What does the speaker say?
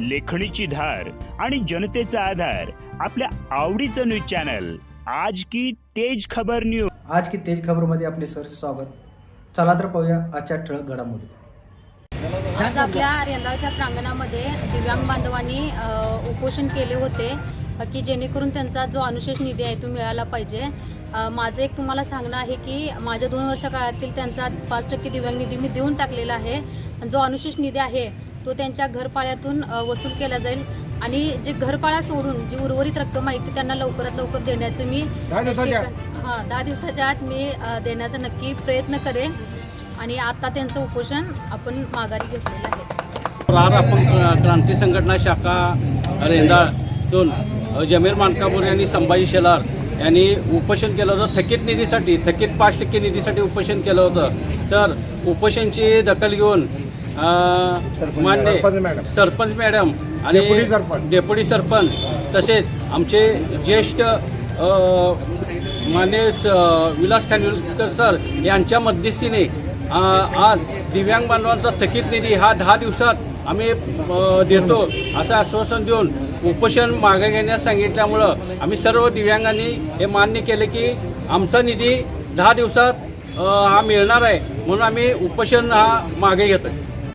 लेखणीची धार आणि जनतेचा आधार आपल्या आवडीचं न्यूज चॅनल. आज की तेज खबर न्यूज आज की तेज खबरमध्ये आपले सर स्वागत. चला तर पाहूया आजच्या ठळक घडामोडी. आज आपल्या रेंदाळच्या प्रांगणामध्ये दिव्यांग बांधवांनी उपोषण केले होते की जेणेकरून त्यांचा जो अनुशेष निधी आहे तो मिळाला पाहिजे. माझं एक तुम्हाला सांगणं आहे की माझ्या दोन वर्ष काळातील त्यांचा पाच टक्के दिव्यांग निधी मी देऊन टाकलेला आहे. जो अनुशेष निधी आहे तो त्यांच्या घरपाळ्यातून वसूल केला जाईल. आणि जे घरपाळा सोडून जी उर्वरित रक्कम आहे ती त्यांना लवकरात लवकर देण्याचं मी हां दहा दिवसाच्या आत मी देण्याचा नक्की प्रयत्न करेन. आणि आता त्यांचं उपोषण आपण माघारी घेतलेलं आहे. रार आपण क्रा- क्रांती संघटना शाखा रेंदाळतून अ, जमीर मानकापूर यांनी संभाजी शेलार यांनी उपोषण केलं होतं. थकीत निधीसाठी थकीत पाच टक्के निधीसाठी उपोषण केलं होतं. तर उपोषणची दखल घेऊन मान्य सरपंच मॅडम. आणि डेप्युटी सरपंच. तसेच आमचे ज्येष्ठ मान्य स- विलास खानविलकर सर यांच्या मध्यस्थीने आज दिव्यांग बांधवांचा थकीत निधी हा दहा दिवसात आम्ही देतो असं आश्वासन देऊन उपोषण मागे घेण्यास सांगितल्यामुळं आम्ही सर्व दिव्यांगांनी हे मान्य केले की आमचा निधी दहा दिवसात हा मिळणार आहे. म्हणून आम्ही उपोषण हा मागे घेतो